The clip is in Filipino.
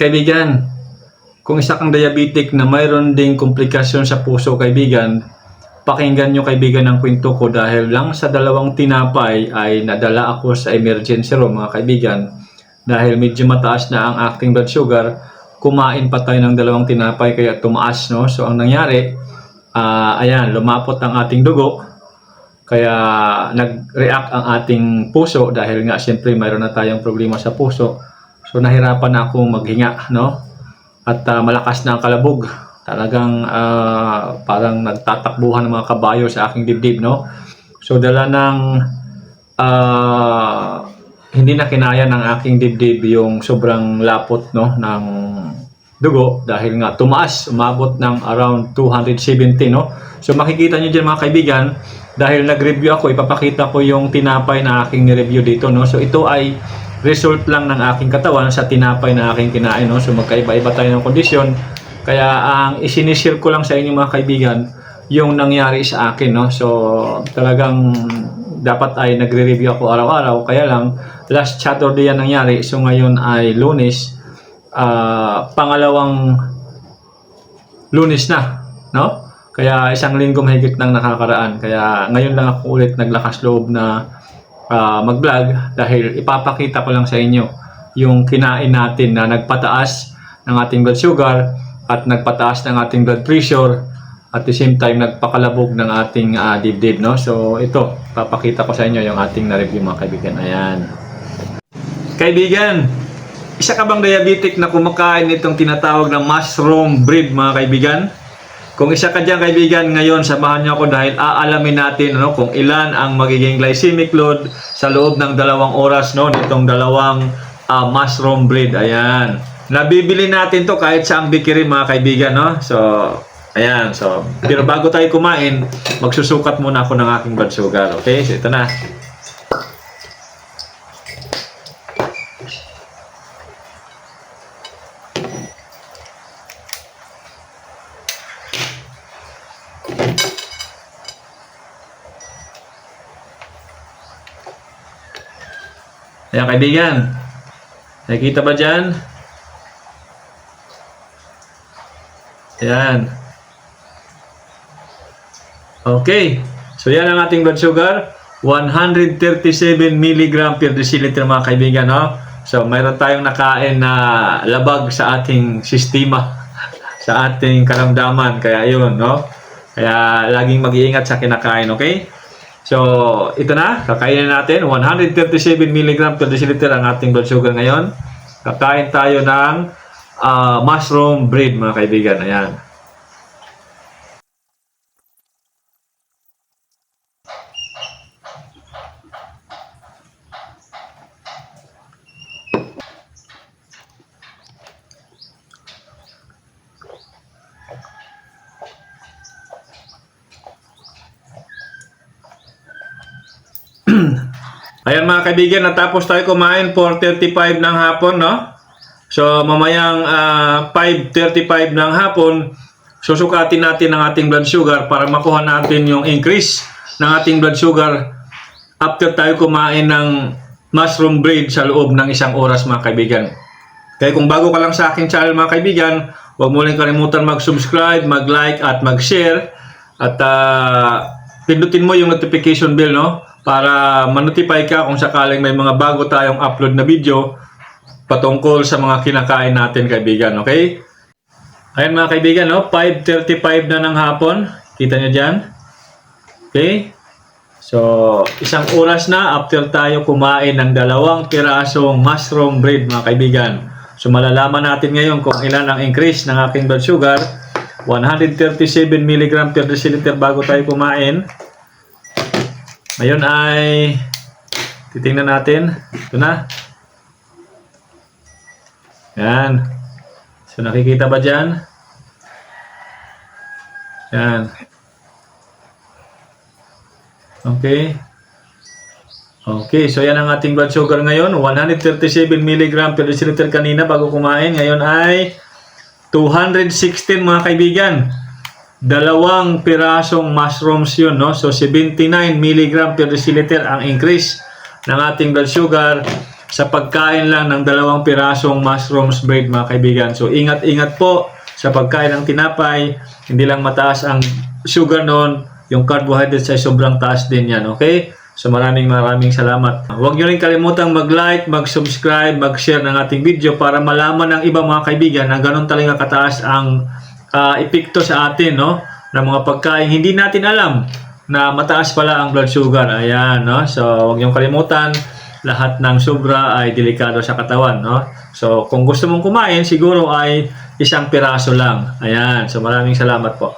Kaibigan, kung isa kang diabetic na mayroon ding komplikasyon sa puso, kaibigan, pakinggan nyo kaibigan ang kwento ko dahil lang sa dalawang tinapay ay nadala ako sa emergency room mga kaibigan. Dahil medyo mataas na ang aking blood sugar kumain pa tayo ng dalawang tinapay kaya tumaas no? So ang nangyari ah, ayan lumapot ang ating dugo kaya nag-react ang ating puso dahil nga siyempre mayroon na tayong problema sa puso so nahirapan na akong maghinga no at ah, malakas na ang kalabog. Talagang ah, parang nagtatakbuhan ng mga kabayo sa aking dibdib, no? So dala ng ah, hindi na kinaya ng aking dibdib yung sobrang lapot, no, ng dugo dahil nga tumaas, umabot ng around 270, no? So makikita niyo diyan mga kaibigan, dahil nag-review ako, ipapakita ko yung tinapay na aking ni-review dito, no? So ito ay result lang ng aking katawan sa tinapay na aking kinain, no? So magkaiba-iba tayo ng kondisyon. Kaya ang isinishare ko lang sa inyo mga kaibigan, yung nangyari sa akin, no? So talagang dapat ay nagre-review ako araw-araw. Kaya lang, last Saturday yan nangyari. So ngayon ay lunes. ah, pangalawang lunes na, no? Kaya isang linggo mahigit nang nakakaraan. Kaya ngayon lang ako ulit naglakas loob na ah, mag-vlog dahil ipapakita ko lang sa inyo yung kinain natin na nagpataas ng ating blood sugar at nagpataas ng ating blood pressure at the same time nagpakalabog ng ating ah, dibdib no? So ito papakita ko sa inyo yung ating na-review mga kaibigan. Ayan. Kaibigan isa ka bang diabetic na kumakain nitong tinatawag na mushroom bread mga kaibigan kung isa ka dyan kaibigan, ngayon samahan niyo ako dahil aalamin natin ano, kung ilan ang magiging glycemic load sa loob ng dalawang oras no, nitong dalawang ah, mushroom bread. Ayan. Nabibili natin to kahit sa bakery mga kaibigan. No? So, ayan. So, pero bago tayo kumain, magsusukat muna ako ng aking blood sugar. Okay? So, ito na. Ayan kaibigan. Nakikita ba dyan? Ayan. Okay. So yan ang ating blood sugar. 137 mg per deciliter mga kaibigan. No? So mayroon tayong nakain na labag sa ating sistema. sa ating karamdaman. Kaya yun. No? Kaya laging mag-iingat sa kinakain. Okay? So, ito na, kakainin natin 137 mg per deciliter ang ating blood sugar ngayon. Kakain tayo ng ah, mushroom bread mga kaibigan. Ayan. Ayan mga kaibigan, natapos tayo kumain 4.35 ng hapon, no? So, mamayang ah, 5.35 ng hapon, susukatin natin ang ating blood sugar para makuha natin yung increase ng ating blood sugar after tayo kumain ng mushroom bread sa loob ng isang oras mga kaibigan. Kaya kung bago ka lang sa aking channel mga kaibigan, huwag mo rin kalimutan mag-subscribe, mag-like at mag-share at ah, pindutin mo yung notification bell no para ma-notify ka kung sakaling may mga bago tayong upload na video patungkol sa mga kinakain natin kaibigan, okay? Ayan mga kaibigan, no? 5.35 na ng hapon. Kita nyo dyan? Okay? So, isang oras na after tayo kumain ng dalawang pirasong mushroom bread mga kaibigan. So, malalaman natin ngayon kung ilan ang increase ng aking blood sugar. 137 mg per deciliter bago tayo kumain. Ngayon ay titingnan natin. Ito na. Yan. So, nakikita ba dyan? Yan. Okay. Okay, so yan ang ating blood sugar ngayon. 137 mg per deciliter kanina bago kumain. Ngayon ay 216 mga kaibigan. Dalawang pirasong mushrooms yun, no? So 79 mg per deciliter ang increase ng ating blood sugar sa pagkain lang ng dalawang pirasong mushrooms bread mga kaibigan. So ingat-ingat po sa pagkain ng tinapay. Hindi lang mataas ang sugar noon, yung carbohydrates ay sobrang taas din yan. Okay? So maraming maraming salamat. Huwag nyo rin kalimutang mag-like, mag-subscribe, mag-share ng ating video para malaman ng ibang mga kaibigan na ganun talaga kataas ang ah, epekto sa atin no ng mga pagkain hindi natin alam na mataas pala ang blood sugar. Ayan, no? So, huwag niyong kalimutan, lahat ng sobra ay delikado sa katawan, no? So, kung gusto mong kumain, siguro ay isang piraso lang. Ayan. So, maraming salamat po.